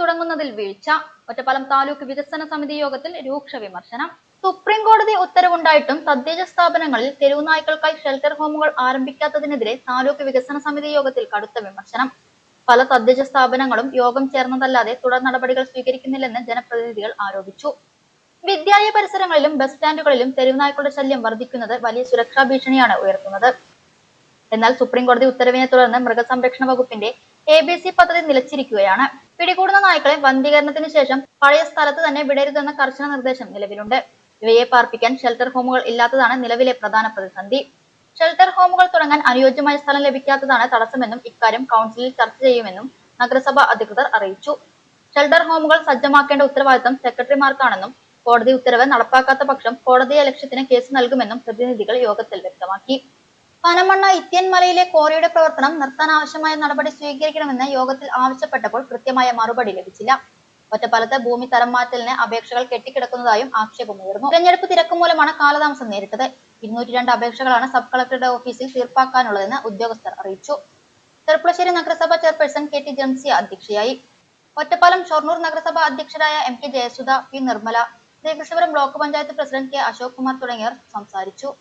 തുടങ്ങുന്നതിൽ വീഴ്ച ഒറ്റപ്പാലം താലൂക്ക് വികസന സമിതി യോഗത്തിൽ രൂക്ഷ വിമർശനം. സുപ്രീം കോടതി ഉത്തരവുണ്ടായിട്ടും തദ്ദേശ സ്ഥാപനങ്ങളിൽ തെരുവുനായ്ക്കൾക്കായി ഷെൽട്ടർ ഹോമുകൾ ആരംഭിക്കാത്തതിനെതിരെ താലൂക്ക് വികസന സമിതി യോഗത്തിൽ കടുത്ത വിമർശനം. പല തദ്ദേശ സ്ഥാപനങ്ങളും യോഗം ചേർന്നതല്ലാതെ തുടർ നടപടികൾ സ്വീകരിക്കുന്നില്ലെന്ന് ജനപ്രതിനിധികൾ ആരോപിച്ചു. വിദ്യാലയ പരിസരങ്ങളിലും ബസ് സ്റ്റാൻഡുകളിലും തെരുവുനായ്ക്കളുടെ ശല്യം വർദ്ധിക്കുന്നത് വലിയ സുരക്ഷാ ഭീഷണിയാണ് ഉയർത്തുന്നത്. എന്നാൽ സുപ്രീം കോടതി ഉത്തരവിനെ തുടർന്ന് മൃഗസംരക്ഷണ വകുപ്പിന്റെ എ ബി സി പദ്ധതി നിലച്ചിരിക്കുകയാണ്. പിടികൂടുന്ന നായ്ക്കളെ വന്ധീകരണത്തിന് ശേഷം പഴയ സ്ഥലത്ത് തന്നെ വിടരുതെന്ന കർശന നിർദ്ദേശം നിലവിലുണ്ട്. ഇവയെ പാർപ്പിക്കാൻ ഷെൽട്ടർ ഹോമുകൾ ഇല്ലാത്തതാണ് നിലവിലെ പ്രധാന പ്രതിസന്ധി. ഷെൽട്ടർ ഹോമുകൾ തുടങ്ങാൻ അനുയോജ്യമായ സ്ഥലം ലഭിക്കാത്തതാണ് തടസ്സമെന്നും ഇക്കാര്യം കൗൺസിലിൽ ചർച്ച ചെയ്യുമെന്നും നഗരസഭ അധികൃതർ അറിയിച്ചു. ഷെൽട്ടർ ഹോമുകൾ സജ്ജമാക്കേണ്ട ഉത്തരവാദിത്തം സെക്രട്ടറിമാർക്കാണെന്നും കോടതി ഉത്തരവ് നടപ്പാക്കാത്ത പക്ഷം കോടതിയെ ലക്ഷ്യത്തിന് കേസ് നൽകുമെന്നും പ്രതിനിധികൾ യോഗത്തിൽ വ്യക്തമാക്കി. പനമണ്ണ ഇത്യൻമലയിലെ ക്വാറിയുടെ പ്രവർത്തനം നിർത്താൻ ആവശ്യമായ നടപടി സ്വീകരിക്കണമെന്ന് യോഗത്തിൽ ആവശ്യപ്പെട്ടപ്പോൾ കൃത്യമായ മറുപടി ലഭിച്ചില്ല. ഒറ്റപ്പാലത്ത് ഭൂമി തരം മാറ്റലിന് അപേക്ഷകൾ കെട്ടിക്കിടക്കുന്നതായും ആക്ഷേപമുയർന്നു തെരഞ്ഞെടുപ്പ് തിരക്ക് മൂലമാണ് കാലതാമസം നേരിട്ടത്. ഇരുന്നൂറ്റി രണ്ട് അപേക്ഷകളാണ് സബ് കളക്ടറുടെ ഓഫീസിൽ തീർപ്പാക്കാനുള്ളതെന്ന് ഉദ്യോഗസ്ഥർ അറിയിച്ചു. തൃപ്പുളശ്ശേരി നഗരസഭ ചെയർപേഴ്സൺ കെ ടി ജംസിയ അധ്യക്ഷയായി. ഒറ്റപ്പാലം ഷൊർണൂർ നഗരസഭ അധ്യക്ഷരായ M K Jayasudha P Nirmala Sreekrishnapuram block panchayat president K Ashok Kumar തുടങ്ങിയവർ സംസാരിച്ചു.